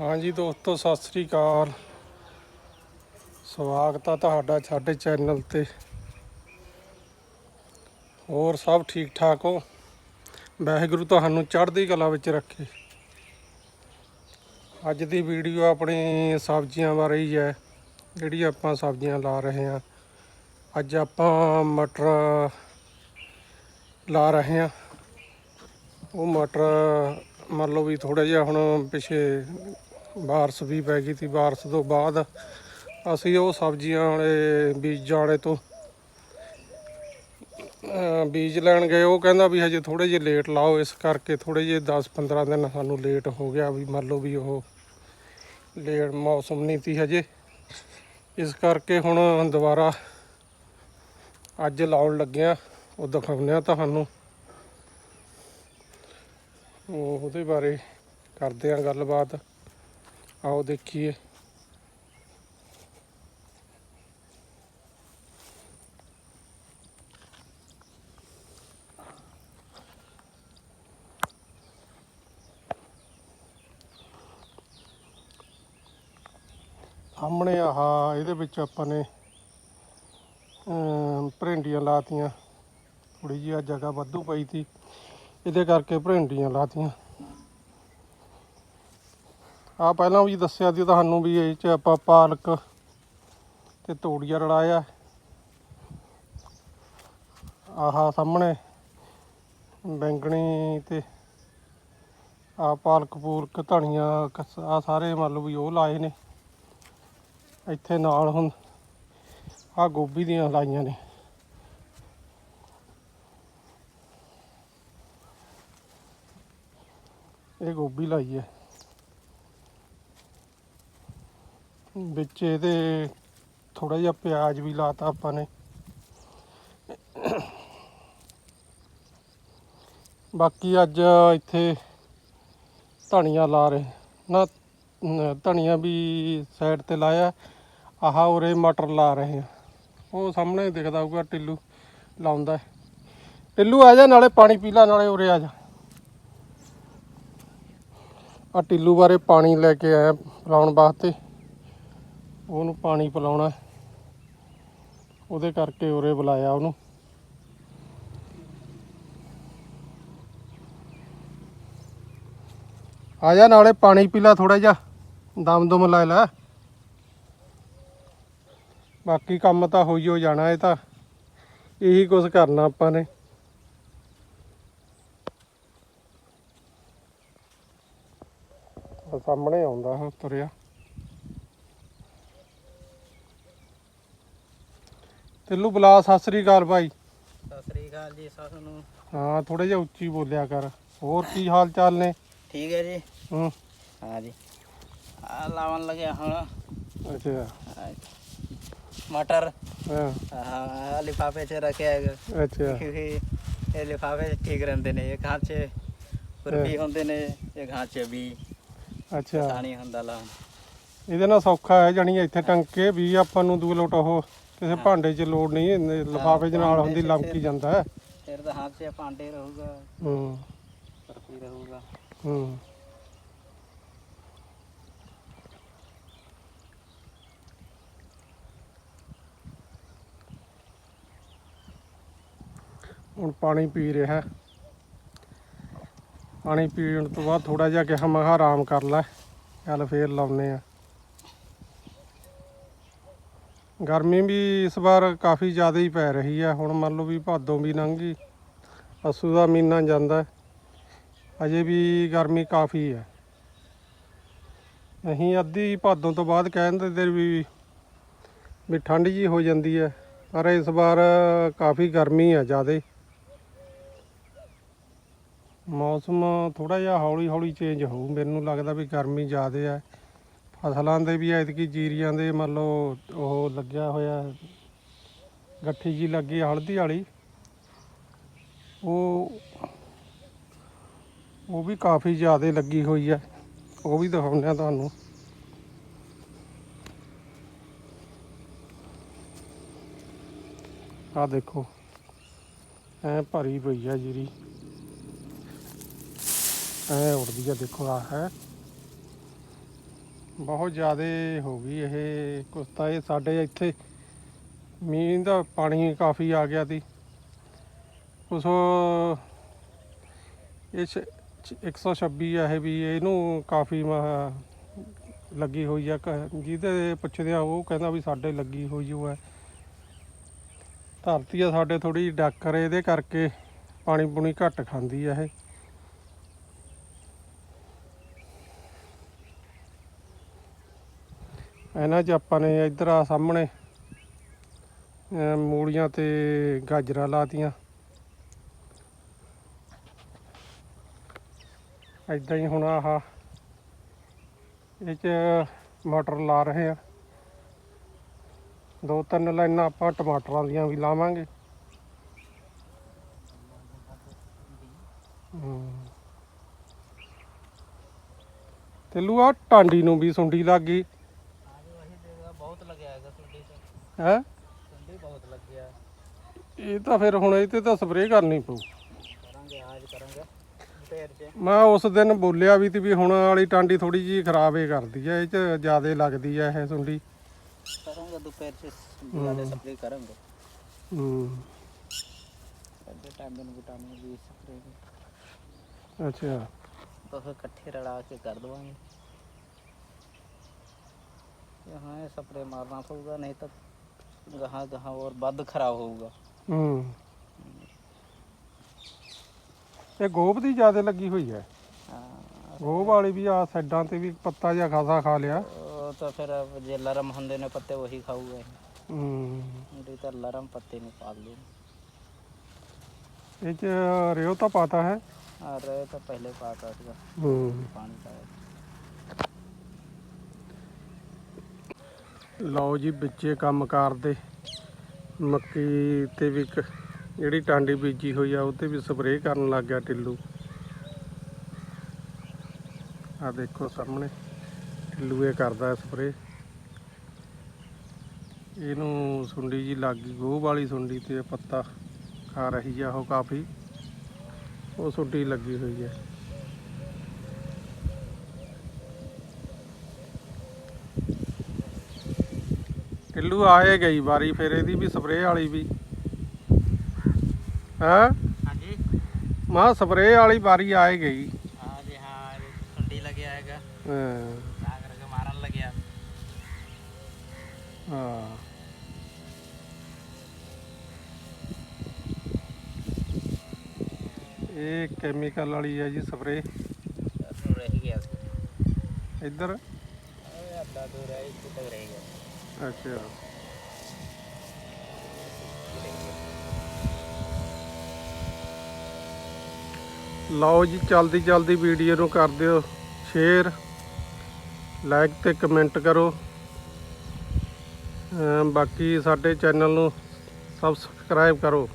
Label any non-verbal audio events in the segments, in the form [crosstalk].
ਹਾਂਜੀ ਦੋਸਤੋ, ਸਤਿ ਸ੍ਰੀ ਅਕਾਲ। ਸਵਾਗਤ ਆ ਤੁਹਾਡਾ ਸਾਡੇ ਚੈਨਲ ਤੇ। ਹੋਰ ਸਭ ਠੀਕ ਠਾਕ ਹੋ? ਵਾਹਿਗੁਰੂ ਤੁਹਾਨੂੰ ਚੜ੍ਹਦੀ ਕਲਾ ਵਿੱਚ ਰੱਖੇ। ਅੱਜ ਦੀ ਵੀਡੀਓ ਆਪਣੀ ਸਬਜ਼ੀਆਂ ਬਾਰੇ ਹੀ ਹੈ, ਜਿਹੜੀ ਆਪਾਂ ਸਬਜ਼ੀਆਂ ਲਾ ਰਹੇ ਹਾਂ। ਅੱਜ ਆਪਾਂ ਮਟਰ ਲਾ ਰਹੇ ਹਾਂ। ਉਹ ਮਟਰ ਮੰਨ ਲਓ ਵੀ ਥੋੜਾ ਜਿਹਾ ਹੁਣ ਪਿਛੇ ਬਾਰਿਸ਼ ਵੀ ਪੈ ਗਈ ਸੀ, ਬਾਰਿਸ਼ ਤੋਂ ਬਾਅਦ ਅਸੀਂ ਉਹ ਸਬਜ਼ੀਆਂ ਵਾਲੇ ਬੀਜਾਂ ਵਾਲੇ ਤੋਂ ਬੀਜ ਲੈਣ ਗਏ। ਉਹ ਕਹਿੰਦਾ ਵੀ ਹਜੇ ਥੋੜੇ ਜਿਹੇ ਲੇਟ ਲਾਓ, ਇਸ ਕਰਕੇ ਥੋੜੇ ਜਿਹੇ 10-15 ਦਿਨ ਸਾਨੂੰ ਲੇਟ ਹੋ ਗਿਆ ਵੀ ਮੰਨ ਲਓ ਵੀ ਉਹ ਲੇਟ ਮੌਸਮ ਨਹੀਂ ਸੀ ਹਜੇ। ਇਸ ਕਰਕੇ ਹੁਣ ਦੁਬਾਰਾ ਅੱਜ ਲਾਉਣ ਲੱਗਿਆ, ਉਹ ਦਿਖਾਉਂਦੇ ਆ ਤੁਹਾਨੂੰ। ਉਹਦੇ ਬਾਰੇ ਕਰਦੇ ਆ ਗੱਲਬਾਤ। ਆਓ ਦੇਖੀਏ। ਸਾਹਮਣੇ ਆਹ ਇਹਦੇ ਵਿੱਚ ਆਪਾਂ ਨੇ ਅਮ, ਭਰਿੰਡੀਆਂ ਲਾਤੀਆਂ। ਥੋੜੀ ਜਿਹੀ ਜਗ੍ਹਾ ਵਾਧੂ ਪਈ ਸੀ। ਇਹਦੇ ਕਰਕੇ ਭਰਿੰਡੀਆਂ ਲਾਤੀਆਂ। ਆ ਪਹਿਲਾਂ ਵੀ ਦੱਸਿਆ ਸੀ ਤੁਹਾਨੂੰ ਵੀ ਇਹ ਚ ਆਪਾਂ ਪਾਲਕ ਤੇ ਤੋੜੀਆ ਰਲਾਇਆ ਆਹ ਸਾਹਮਣੇ ਬੈਂਗਣੀ ਤੇ ਆ ਪਾਲਕ, ਪੂਲਕ, ਧਨੀਆ ਆ ਸਾਰੇ ਮੰਨ ਲਓ ਵੀ ਉਹ ਲਾਏ ਨੇ। ਇੱਥੇ ਨਾਲ ਹੁਣ ਆ ਗੋਭੀ ਦੀਆਂ ਲਾਈਆਂ ਨੇ। ਇਹ ਗੋਭੀ ਲਾਈ ਹੈ। ਵਿੱਚ ਇਹਦੇ ਥੋੜਾ ਜਿਹਾ ਪਿਆਜ਼ ਵੀ ਲਾਤਾ ਆਪਾਂ ਨੇ। ਬਾਕੀ ਅੱਜ ਇੱਥੇ ਧਨੀਆ ਲਾ ਰਹੇ। ਨਾ ਨ- ਧਨੀਆ ਵੀ ਸਾਈਡ ਤੇ ਲਾਇਆ। ਆਹ ਉਰੇ ਮਟਰ ਲਾ ਰਹੇ ਆ। ਉਹ ਸਾਹਮਣੇ ਦਿਖਦਾ ਹੋਊਗਾ ਟਿੱਲੂ ਲਾਉਂਦਾ। ਹੈ। ਟਿੱਲੂ ਆ ਜਾ, ਨਾਲੇ ਪਾਣੀ ਪੀ ਲੈ, ਨਾਲੇ ਉਰੇ ਆ ਜਾ। ਆ ਟਿੱਲੂ ਬਾਰੇ ਪਾਣੀ ਲੈ ਕੇ ਆਇਆ ਪਿਲਾਉਣ ਵਾਸਤੇ। ਉਹਨੂੰ ਪਾਣੀ ਪਿਲਾਉਣਾ। ਉਹਦੇ ਕਰਕੇ ਉਰੇ ਬੁਲਾਇਆ ਉਹਨੂੰ। ਆ ਜਾ ਨਾਲੇ ਪਾਣੀ ਪੀ ਲੈ ਥੋੜਾ ਜਿਹਾ। ਦਮ ਦੁਮ ਲੈ ਲੈ। ਬਾਕੀ ਕੰਮ ਤਾਂ ਹੋਈ ਹੋ ਜਾਣਾ ਇਹ ਤਾਂ। ਇਹੀ ਕੁਝ ਕਰਨਾ ਆਪਾਂ ਨੇ। ਸਾਹਮਣੇ ਆਉਂਦਾ ਉਹ ਤੁਰਿਆ। ਤੈਨੂੰ ਬੁਲਾ ਸਤਿ ਸ੍ਰੀ ਅਕਾਲ ਭਾਈ। ਸਤਿ ਸ੍ਰੀ ਅਕਾਲ ਜੀ ਸਭ ਨੂੰ ਹਾਂ ਥੋੜਾ ਜਿਹਾ ਉੱਚੀ ਬੋਲਿਆ ਕਰ। ਹੋਰ ਕੀ ਹਾਲ ਚਾਲ ਨੇ? ਠੀਕ ਹੈ ਜੀ। ਹੂੰ। ਹਾਂ ਜੀ। ਆ ਲਾਉਣ ਲੱਗਿਆ ਹੁਣ। ਅੱਛਾ। ਆਹ ਮਟਰ। ਹਾਂ। ਆਹ ਲਿਫਾਫੇ 'ਚ ਰੱਖਿਆ ਹੈਗਾ। ਅੱਛਾ। ਕਿਉਂਕਿ [laughs] ਇਹ ਲਿਫਾਫੇ ਠੀਕ ਰਹਿੰਦੇ ਨੇ ਇਹ ਘਾਂ 'ਚ ਕੁਰਪੀ ਹੁੰਦੇ ਨੇ ਇਹ ਘਾਂ 'ਚ ਵੀ। ਅੱਛਾ। ਸਾਣੀ ਹੁੰਦਾ ਲਾ ਇਹਦੇ ਨਾਲ ਸੌਖਾ ਹੈ ਜਾਣੀ ਇੱਥੇ ਟੰਕੇ ਵੀ ਆਪਾਂ ਨੂੰ ਦੂ ਲੋਟ ਉਹ ਕਿਸੇ ਭਾਂਡੇ 'ਚ ਲੋੜ ਨਹੀਂ ਲਫਾਫੇ 'ਚ ਨਾਲ ਹੁੰਦੀ ਲਮਕੀ ਜਾਂਦਾ ਹੈ। ਫਿਰ ਤਾਂ ਹੱਥ 'ਚ ਭਾਂਡੇ ਰਹੂਗਾ। ਹੂੰ। ਕੁਰਪੀ ਰਹੂਗਾ। ਹੂੰ। ਹੁਣ ਪਾਣੀ ਪੀ ਰਿਹਾ। ਪਾਣੀ ਪੀਣ ਤੋਂ ਬਾਅਦ ਥੋੜਾ ਜਿਹਾ ਕਿਹਾ ਮੈਂ ਆਰਾਮ ਕਰ ਲੈ। ਚੱਲ ਫੇਰ ਲਾਉਨੇ ਆ ਗਰਮੀ ਵੀ ਇਸ ਵਾਰ ਕਾਫੀ ਜ਼ਿਆਦਾ ਹੀ ਪੈ ਰਹੀ ਹੈ ਹੁਣ ਮੰਨ ਲਓ ਵੀ ਭਾਦੋਂ ਵੀ ਲੰਘ ਗਈ ਅਸੂ ਦਾ ਮਹੀਨਾ ਜਾਂਦਾ ਅਜੇ ਵੀ ਗਰਮੀ ਕਾਫੀ ਹੈ। ਅਸੀਂ ਅੱਧੀ ਭਾਦੋਂ ਤੋਂ ਬਾਅਦ ਕਹਿੰਦੇ ਤੇ ਵੀ ਵੀ ਠੰਡ ਜੀ ਹੋ ਜਾਂਦੀ ਹੈ, ਪਰ ਇਸ ਵਾਰ ਕਾਫੀ ਗਰਮੀ ਹੈ ਜ਼ਿਆਦਾ। ਮੌਸਮ ਥੋੜਾ ਜਿਹਾ ਹੌਲੀ ਹੌਲੀ ਚੇਂਜ ਹੋਊ, ਮੈਨੂੰ ਲੱਗਦਾ ਵੀ ਗਰਮੀ ਜ਼ਿਆਦਾ ਹੈ। ਫਸਲਾਂ ਦੇ ਵੀ ਐਤਕੀ ਜੀਰੀਆਂ ਦੇ ਮੰਨ ਲਓ ਉਹ ਲੱਗਿਆ ਹੋਇਆ, ਗੱਠੀ ਜੀ ਲੱਗੀ ਹਲਦੀ ਵਾਲੀ, ਉਹ ਉਹ ਵੀ ਕਾਫੀ ਜ਼ਿਆਦਾ ਲੱਗੀ ਹੋਈ ਹੈ, ਉਹ ਵੀ ਦਿਖਾਉਂਦੇ ਆ ਤੁਹਾਨੂੰ। ਆ ਦੇਖੋ, ਐ ਭਰੀ ਪਈ ਆ ਜੀਰੀ। ਐ ਉੜਦੀ ਆ ਦੇਖੋ ਆ ਹੈ। ਬਹੁਤ ਜ਼ਿਆਦਾ ਹੋ ਗਈ ਇਹ ਕੁਛ ਤਾਂ ਇਹ ਸਾਡੇ ਇੱਥੇ ਮੀਂਹ ਦਾ ਪਾਣੀ ਕਾਫੀ ਆ ਗਿਆ ਸੀ। ਕੁਛ ਇਹ 126 ਆ ਇਹ ਵੀ, ਇਹਨੂੰ ਕਾਫੀ ਮ- ਲੱਗੀ ਹੋਈ ਆ। ਕ- ਜਿਹਦੇ ਪੁੱਛਦੇ ਆ, ਉਹ ਕਹਿੰਦਾ ਵੀ ਸਾਡੇ ਲੱਗੀ ਹੋਈ ਓ ਹੈ ਧਰਤੀ ਆ ਸਾਡੇ ਥੋੜੀ ਡਾਕਰ ਇਹਦੇ ਕਰਕੇ ਪਾਣੀ ਪੂਣੀ ਘੱਟ ਖਾਂਦੀ ਆ ਇਹ। ਇਹਨਾਂ 'ਚ ਆਪਾਂ ਨੇ ਇੱਧਰ ਆ ਸਾਹਮਣੇ ਮੂਲੀਆਂ ਤੇ ਗਾਜਰਾਂ ਲਾਤੀਆਂ। ਇਦਾਂ ਹੀ ਹੁਣ ਆਹ ਇਹ 'ਚ ਮਟਰ ਲਾ ਰਹੇ ਆ। ਦੋ ਤਿੰਨ ਲਾਈਨਾਂ ਆਪਾਂ ਟਮਾਟਰਾਂ ਦੀਆਂ ਵੀ ਲਾਵਾਂਗੇ। ਹਮ। ਤੇ ਲੂਆ, ਟਾਂਡੀ ਨੂੰ ਵੀ ਸੁੰਡੀ ਲੱਗ ਗਈ। ਹੈ? ਠੰਡੀ ਬਹੁਤ ਲੱਗਿਆ ਇਹ ਤਾਂ ਫਿਰ ਹੁਣ ਇਹ ਤੇ ਤਾਂ ਸਪਰੇਅ ਕਰਨੀ ਪਊ। ਕਰਾਂਗੇ ਆਜ ਕਰਾਂਗੇ। ਦੁਪਹਿਰ 'ਚ। ਮੈਂ ਉਸ ਦਿਨ ਬੋਲਿਆ ਵੀ ਤੀ ਵੀ ਹੁਣ ਵਾਲੀ ਟਾਂਡੀ ਥੋੜੀ ਜੀ ਖਰਾਬ ਏ ਕਰਦੀ ਐ ਇਹ ਚ ਜ਼ਿਆਦੇ ਲੱਗਦੀ ਐ ਇਹ ਸੁੰਡੀ। ਕਰਾਂਗੇ ਦੁਪਹਿਰ 'ਚ ਜ਼ਿਆਦਾ ਸਪਰੇਅ ਕਰਾਂਗੇ। ਹੂੰ। ਅੱਧੇ ਟਾਈਮ ਨੂੰ ਵਿਟਾਮਿਨ ਵੀ ਸਪਰੇਅ ਅੱਛਾ। ਤਾਂ ਫਿਰ ਇਕੱਠੇ ਰਲਾ ਕੇ ਕਰ ਦਵਾਂਗੇ। ਇਹ ਹਾਂ ਇਹ ਸਪਰੇਅ ਮਾਰਨਾ ਪਊਗਾ ਨਹੀਂ ਤਾਂ ਗਾਹਾਂ ਗਾਹਾਂ ਹੋਰ ਵੱਧ ਖਰਾਬ ਹੋਊਗਾ। ਹੂੰ। ਇਹ ਗੋਭ ਦੀ ਜ਼ਿਆਦਾ ਲੱਗੀ ਹੋਈ ਹੈ। ਹਾਂ। ਗੋਭ ਵਾਲੀ ਵੀ ਆ ਸਾਈਡਾਂ ਤੇ ਵੀ ਪੱਤਾ ਜਿਹਾ ਖਾਸਾ ਖਾ ਲਿਆ। ਉਹ ਤਾਂ ਫਿਰ ਜੇ ਲਰਮ ਹੁੰਦੇ ਨੇ ਪੱਤੇ ਉਹੀ ਖਾਊਗਾ ਹੂੰ। ਉਹਦੇ ਤਾਂ ਲਰਮ ਪੱਤੇ ਨੂੰ ਪਾਲ ਲਓ। ਇਹ ਚ ਰਿਓ ਤਾਂ ਪਾਤਾ ਹੈ। ਅਰੇ ਤਾਂ ਪਹਿਲੇ ਪਾਤਾ ਸੀਗਾ। ਹੂੰ। ਪਾਣੀ ਪਾਇਆ। ਲਓ ਜੀ ਵਿੱਚੇ ਕੰਮ ਕਰਦੇ ਮੱਕੀ ਤੇ ਵੀ ਇੱਕ ਜਿਹੜੀ ਟਾਂਡੀ ਬੀਜੀ ਹੋਈ ਆ ਉਹ ਤੇ ਵੀ ਸਪਰੇਅ ਕਰਨ ਲੱਗ ਗਿਆ ਟਿੱਲੂ ਆ ਦੇਖੋ ਸਾਹਮਣੇ ਟਿੱਲੂ ਇਹ ਕਰਦਾ ਸਪਰੇਅ। ਇਹਨੂੰ ਸੁੰਡੀ ਜੀ ਲੱਗ ਗਈ, ਗੋਹ ਵਾਲੀ ਸੁੰਡੀ ਤੇ ਪੱਤਾ ਖਾ ਰਹੀ ਆ ਉਹ ਕਾਫੀ। ਉਹ ਸੁੰਡੀ ਲੱਗੀ ਹੋਈ ਹੈ ਕਿੱਲੂ ਆਏ ਗਈ ਵਾਰੀ ਫਿਰ ਇਹਦੀ ਵੀ ਸਪਰੇਅ ਵਾਲੀ ਵੀ। ਹਾਂ? ਹਾਂਜੀ। ਮਾ ਸਪਰੇਅ ਵਾਲੀ ਵਾਰੀ ਆਏ ਗਈ। ਹਾਂ ਜੀ ਹਾਂ ਠੰਡੀ ਲੱਗਿਆ ਹੈਗਾ। ਹਾਂ। ਤਾਂ ਕਰਕੇ ਮਾਰਨ ਲੱਗਿਆ। ਹਾਂ। ਇਹ ਕੈਮੀਕਲ ਵਾਲੀ ਹੈ ਜੀ ਸਪਰੇਅ ਰਹਿ ਗਿਆ ਇੱਧਰ। ਅੱਧਾ ਦੂਰ ਹੈ ਇੱਥੇ ਤੱਕ ਰਹਿ ਗਿਆ। ਅੱਛਾ। ਲਓ ਜੀ, ਚਲਦੀ ਜਲਦੀ ਵੀਡੀਓ ਨੂੰ ਕਰ ਦਿਓ ਸ਼ੇਅਰ ਲਾਈਕ ਤੇ ਕਮੈਂਟ ਕਰੋ। ਬਾਕੀ ਸਾਡੇ ਚੈਨਲ ਨੂੰ ਸਬਸਕ੍ਰਾਈਬ ਕਰੋ।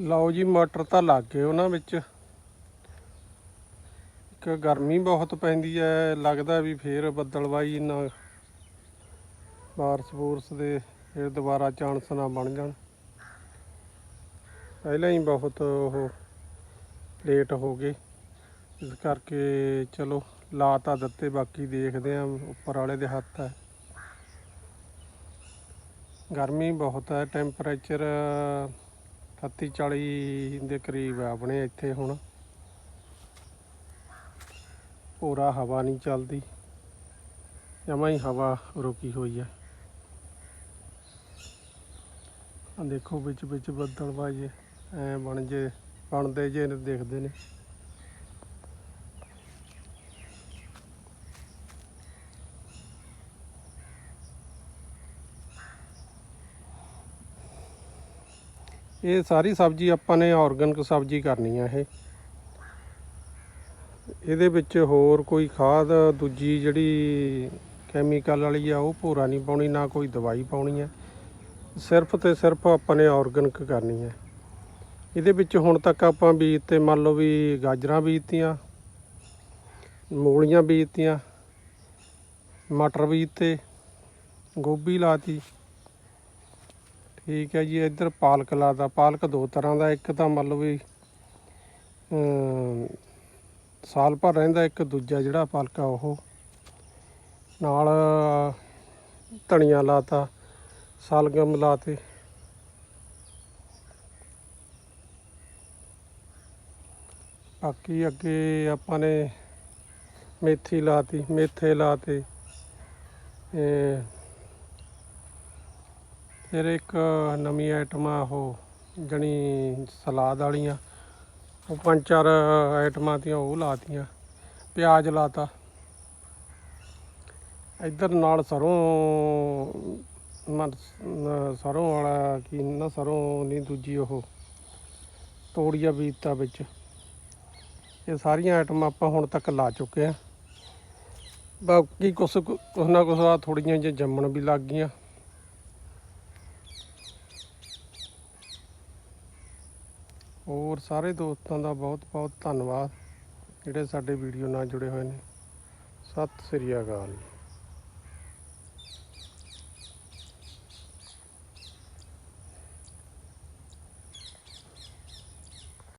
ਲਓ ਜੀ, ਮਟਰ ਤਾਂ ਲੱਗ ਗਏ ਉਹਨਾਂ ਵਿੱਚ। ਇੱਕ ਗਰਮੀ ਬਹੁਤ ਪੈਂਦੀ ਹੈ ਲੱਗਦਾ ਵੀ ਫੇਰ ਬੱਦਲਵਾਈ ਨਾ ਬਾਰਸ ਬੂਰਸ ਦੇ ਫਿਰ ਦੁਬਾਰਾ ਚਾਂਸ ਨਾ ਬਣ ਜਾਣ। ਪਹਿਲਾਂ ਹੀ ਬਹੁਤ ਉਹ ਲੇਟ ਹੋ ਗਏ। ਇਸ ਕਰਕੇ ਚਲੋ, ਲਾ ਤਾਂ ਦਿੱਤੇ, ਬਾਕੀ ਦੇਖਦੇ ਆਂ ਉੱਪਰ ਵਾਲੇ ਦੇ ਹੱਥ ਹੈ ਗਰਮੀ ਬਹੁਤ ਹੈ ਟੈਂਪਰੇਚਰ 38 40 ਦੇ ਕਰੀਬ ਹੈ ਆਪਣੇ ਇੱਥੇ ਹੁਣ। ਪੂਰਾ ਹਵਾ ਨਹੀਂ ਚੱਲਦੀ। ਜਮਾ ਹੀ ਹਵਾ ਰੁਕੀ ਹੋਈ ਹੈ ਆ ਦੇਖੋ ਵਿੱਚ ਵਿੱਚ ਬੱਦਲ ਵਾਜੇ, ਐ ਬਣ ਜੇ, ਬਣਦੇ ਜੇ, ਦੇਖਦੇ ਨੇ। ਇਹ ਸਾਰੀ ਸਬਜ਼ੀ ਆਪਾਂ ਨੇ ਆਰਗੈਨਿਕ ਸਬਜ਼ੀ ਕਰਨੀ ਆ ਇਹ। ਇਹਦੇ ਵਿੱਚ ਹੋਰ ਕੋਈ ਖਾਦ, ਦੂਜੀ ਜਿਹੜੀ ਕੈਮੀਕਲ ਵਾਲੀ ਆ, ਉਹ ਭੂਰਾ ਨਹੀਂ ਪਾਉਣੀ, ਨਾ ਕੋਈ ਦਵਾਈ ਪਾਉਣੀ ਹੈ ਸਿਰਫ ਤੇ ਸਿਰਫ ਆਪਾਂ ਨੇ ਆਰਗੈਨਿਕ ਕਰਨੀ ਹੈ ਇਹਦੇ ਵਿੱਚ ਹੁਣ ਤੱਕ ਆਪਾਂ ਬੀਜ ਤੇ ਮੰਨ ਲਓ ਵੀ ਗਾਜਰਾਂ ਬੀਜਤੀਆਂ, ਮੂਲੀਆਂ ਬੀਜਤੀਆਂ, ਮਟਰ ਬੀਜਤੇ, ਗੋਭੀ ਲਾਤੀ। ਠੀਕ ਹੈ ਜੀ, ਇੱਧਰ ਪਾਲਕ ਲਾਤਾ ਪਾਲਕ ਦੋ ਤਰ੍ਹਾਂ ਦਾ, ਇੱਕ ਤਾਂ ਮੰਨ ਲਓ ਵੀ ਸਾਲ ਭਰ ਰਹਿੰਦਾ, ਇੱਕ ਦੂਜਾ ਜਿਹੜਾ ਪਾਲਕ ਆ ਉਹ। ਨਾਲ ਧਨੀਆ ਲਾਤਾ, ਸਲਗਮ ਲਾਤੇ। ਬਾਕੀ ਅੱਗੇ ਆਪਾਂ ਨੇ ਮੇਥੀ ਲਾਤੀ, ਮੇਥੇ ਲਾਤੇ ਫਿਰ ਇੱਕ ਨਵੀਂ ਆਈਟਮ ਆ ਉਹ, ਜਣੀ ਸਲਾਦ ਵਾਲੀਆਂ। ਉਹ ਪੰਜ ਚਾਰ ਆਈਟਮਾਂ ਤੀਆਂ ਉਹ ਲਾਤੀਆਂ ਪਿਆਜ਼ ਲਾਤਾ ਇੱਧਰ ਨਾਲ ਸਰੋਂ ਮਰ- ਨ- ਸਰੋਂ ਵਾਲਾ ਕੀ ਨਾ, ਸਰੋਂ ਨਹੀਂ ਦੂਜੀ ਉਹ, ਤੋੜੀਆ ਬੀਜਤਾ ਵਿੱਚ। ਇਹ ਸਾਰੀਆਂ ਆਈਟਮਾਂ ਆਪਾਂ ਹੁਣ ਤੱਕ ਲਾ ਚੁੱਕੇ ਆ। ਬਾਕੀ ਕੁਛ ਕੁ- ਕੁਛ ਨਾ ਕੁਛ ਆ ਥੋੜੀਆਂ ਜਿਹੀਆਂ ਜੰਮਣ ਵੀ ਲੱਗ ਗਈਆਂ। ਹੋਰ ਸਾਰੇ ਦੋਸਤਾਂ ਦਾ ਬਹੁਤ ਬਹੁਤ ਧੰਨਵਾਦ ਜਿਹੜੇ ਸਾਡੇ ਵੀਡੀਓ ਨਾਲ ਜੁੜੇ ਹੋਏ ਨੇ। ਸਤਿ ਸ੍ਰੀ ਅਕਾਲ।